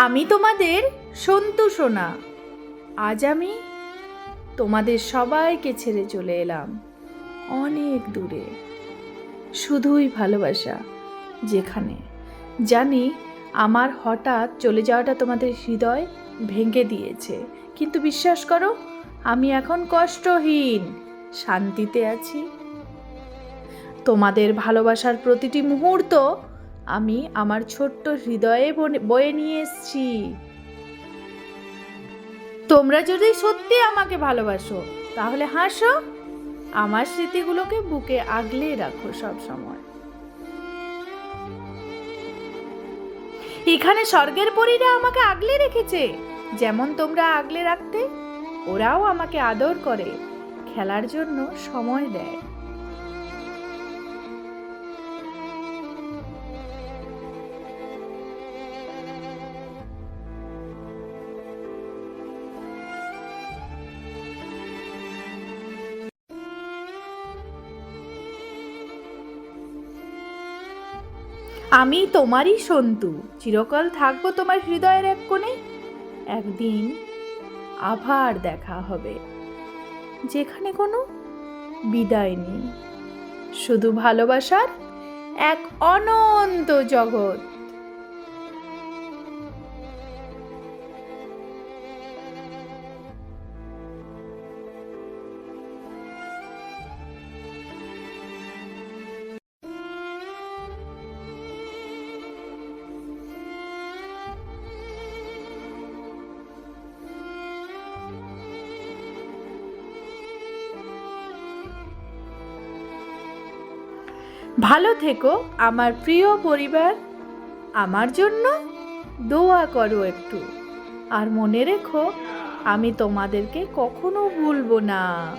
আমি তোমাদের সন্তু সোনা। আজ আমি তোমাদের সবাইকে ছেড়ে চলে এলাম অনেক দূরে। শুধুই ভালোবাসা যেখানে। জানি আমার হঠাৎ চলে যাওয়াটা তোমাদের হৃদয় ভেঙে দিয়েছে। কিন্তু বিশ্বাস করো, আমি এখন কষ্টহীন, শান্তিতে আছি। তোমাদের ভালোবাসার প্রতিটি মুহূর্ত আমি আমার ছোট্ট হৃদয়ে বয়ে নিয়ে এসেছি। তোমরা যদি সত্যি আমাকে ভালোবাসো, তাহলে হাসো। আমার স্মৃতিগুলোকে বুকে আগলে রাখো সব সময়। এখানে স্বর্গের পরীরা আমাকে আগলে রেখেছে। যেমন তোমরা আগলে রাখতে, ওরাও আমাকে আদর করে, খেলার জন্য সময় দেয়। আমি তোমারই সন্তু। চিরকাল থাকব তোমার হৃদয়ের এক কোণে। একদিন আবার দেখা হবে। যেখানে কোনো বিদায় নেই। শুধু ভালোবাসার এক অনন্ত জগৎ। ভালো থেকো, আমার প্রিয় পরিবার। আমার জন্য দোয়া করো একটু। আর মনে রেখো, আমি তোমাদেরকে কখনো ভুলবো না।